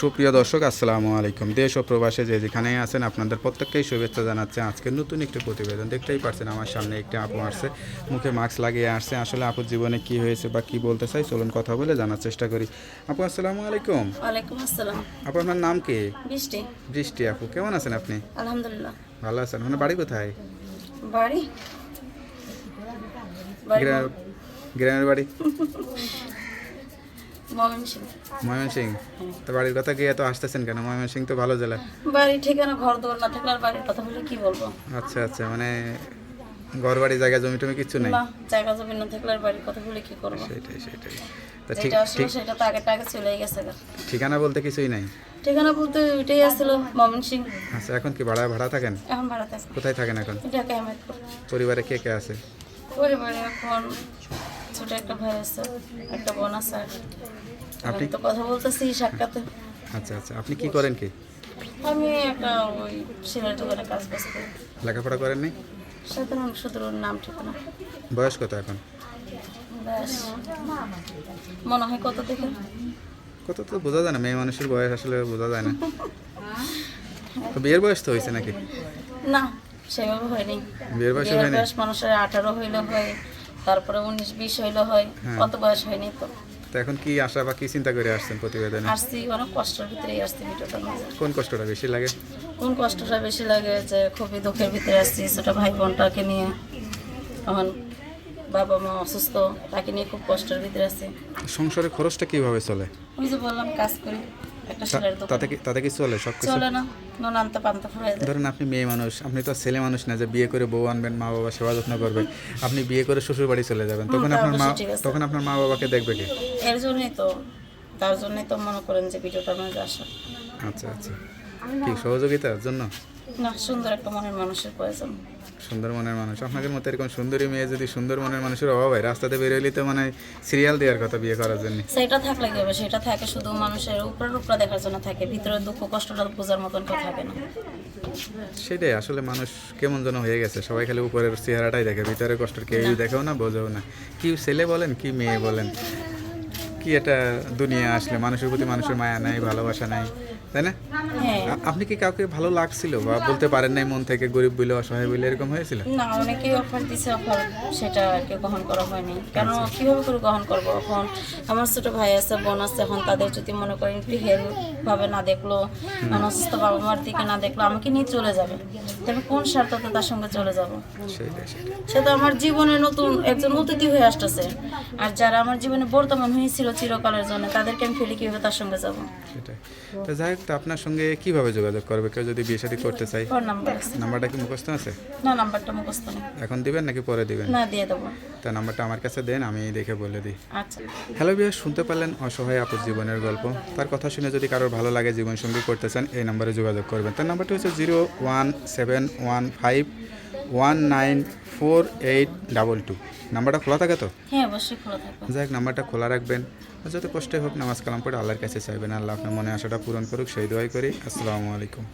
সুপ্রিয় দর্শক আসসালামু আলাইকুম। দেশ ও প্রবাসে যে যেখানে আছেন আপনাদের প্রত্যেককেই শুভেচ্ছা জানাচ্ছে। আজকে নতুন একটি প্রতিবেদন দেখতেই পারছেন আমার সামনে একটি আপু আসছে। মুখে মাস্ক লাগিয়ে আসছে। আসলে আপুর জীবনে কি হয়েছে বা কি বলতে চাই চলুন কথা বলে জানার চেষ্টা করি। আপু আসসালামু আলাইকুম। ওয়ালাইকুম আসসালাম। আপু আপনার নাম কি? বৃষ্টি। বৃষ্টি আপু। কেমন আছেন আপনি? আলহামদুলিল্লাহ। ভালো আছেন। মানে বাড়ি কোথায়? বাড়ি। গ্রামের বাড়ি। ময়মনসিং তো বাড়ির কথা গিয়ে তো আসতেছেন কেন? ময়মনসিং তো ভালো জেলা। বাড়ি ঠিকানা ঘর দোর না থাকলে আর বাড়ির কথা বলে কি বলব? আচ্ছা আচ্ছা মানে ঘর বাড়ি জায়গা জমি টমি কিচ্ছু নেই? না জায়গা জমি না থাকলে আর বাড়ির কথা বলে কি করব? সেটাই সেটাই। তা ঠিক ঠিক সেটা তো আগে টাকে চলে গেছে ঠিকানা বলতে কিছুই নাই? ঠিকানা বলতে ওইটাই আসছিল ময়মনসিং আচ্ছা এখন কি ভাড়া ভাড়া থাকেন? এখন ভাড়াতে আছে কোথায় থাকেন এখন? ঢাকা আহমেদপুর। পরিবারে কে কে আছে? পরিবারে এখন ছোট একটা ভাই আছে একটা বোন আছে আপনি তো কথা বলতেছি সাক্ষাতে। আচ্ছা আচ্ছা। আপনি কি করেন কি? আমি একটা ওই সেলাই দোকানে কাজ বাজ করি। লেখাপড়া করেন নাই? সাধারণ শুধু নাম ঠিকানা। বয়স কত এখন? ব্যাস মনে হয় কত থেকে কত তো বোঝা যায় না মেয়ে মানুষের বয়স আসলে বোঝা যায় না। তো বিয়ের বয়স তো হয়েছে নাকি? না সেভাবে হয়নি। বিয়ের বয়স হয়নি? বয়স মানুষের আঠারো হইলে হয়। তারপরে উনিশ বিশ হইলে হয় হ্যাঁ। কত বয়স হয়নি তো। তো এখন কি আশা বা কি চিন্তা করে আসছেন প্রতিবেদনে? আসছি অনেক কষ্টের ভিতরেই আসছি কোন কষ্টটা বেশি লাগে? কোন কষ্টটা বেশি লাগে যে খুবই দুঃখের ভিতরে আসছি ছোট ভাই বোনটাকে নিয়ে। এখন বাবা মা অসুস্থ তাকে নিয়ে খুব কষ্টের ভিতরে আছি সংসারের খরচটা কীভাবে চলে? ওই যে বললাম কাজ করি। একটা দোকান। তাতে কি তাতে কি চলে? সব কিছু চলে না নুন আনতে পান্তা ফুরাই যায়। ধরেন আপনি মেয়ে মানুষ আপনি তো ছেলে মানুষ না যে বিয়ে করে বউ আনবেন মা বাবা সেবা যত্ন করবে। আপনি বিয়ে করে শ্বশুর বাড়ি চলে যাবেন তখন আপনার মা। তখন আপনার মা বাবাকে দেখবে কি? এর জন্যই তো তার জন্যই তো মনে করেন যে ভিডিওটা আমার আসা আচ্ছা আচ্ছা। কি সহযোগিতার জন্য? না সুন্দর একটা মনের মানুষের প্রয়োজন। সুন্দর মনের মানুষ। আপনাদের মতো এরকম সুন্দরী মেয়ে যদি সুন্দর মনের মানুষের অভাব হয় রাস্তাতে বেরোলে তো মানে সিরিয়াল দেওয়ার কথা বিয়ে করার জন্য। সেটা থাকলে কি হবে? সেটা থাকে শুধু মানুষের উপরের উপরে দেখার জন্য থাকে। ভিতরে দুঃখ কষ্টটা বোঝার মতন কেউ থাকে না। সেটাই আসলে মানুষ কেমন যেন হয়ে গেছে। সবাই খালি উপরের চেহারাটাই দেখে ভিতরে কষ্ট কেউই দেখেও না বোঝেও না। কি ছেলে বলেন কি মেয়ে বলেন? কি এটা দুনিয়া আসলে মানুষের প্রতি মানুষের মায়া নাই ভালোবাসা নাই তাই না? হ্যাঁ আপনি কি কাউকে ভালো লাগছিল বা বলতে পারেন নাই মন থেকে গরিব বলে অসহায় বলে এরকম হয়েছিল? না অনেকেই অফার দিছে অফার সেটা আর কি গ্রহণ করা হয়নি। কেন কীভাবে করে গ্রহণ করব এখন? আমার ছোট ভাই আছে বোন আছে এখন তাদের যদি মনে করেন একটু হেল্প ভাবে না দেখল অসুস্থ বাবা মার দিকে না দেখল আমাকে নিয়ে চলে যাবে। তবে কোন স্বার্থতে তার সঙ্গে চলে যাব? সে তো আমার জীবনে নতুন একজন অতিথি হয়ে আসতেছে। আর যারা আমার জীবনে বর্তমান হয়েছিল চিরকালের জন্য তাদেরকে আমি ফেলে কীভাবে তার সঙ্গে যাব? সেটাই। তো যাই হোক তো আপনার সঙ্গে কীভাবে যোগাযোগ করবে কেউ যদি বিয়ে শাদী করতে চাই নাম্বারটা কি মুখস্থ আছে? না নাম্বারটা মুখস্থ নেই। এখন দিবেন নাকি পরে দিবেন? না দিয়ে দেবো। তা নাম্বারটা আমার কাছে দেন আমি দেখে বলে দিই। আচ্ছা। হ্যালো বিয়ে শুনতে পারলেন অসহায় আপুর জীবনের গল্প? তার কথা শুনে যদি কারোর ভালো লাগে জীবনসঙ্গী করতে চান এই নাম্বারে যোগাযোগ করবেন। তার নাম্বারটি হচ্ছে zero one seven one five one nine four eight double two. নাম্বারটা খোলা থাকে তো? হ্যাঁ অবশ্যই খোলা থাকে। যাই হোক নাম্বারটা খোলা রাখবেন। যত কষ্টই হোক নামাজ কালাম পড়ে আল্লাহর কাছে চাইবেন। আল্লাহ আপনার মনে আশাটা পূরণ করুক সেই দোয়াই করি। আসসালামু আলাইকুম।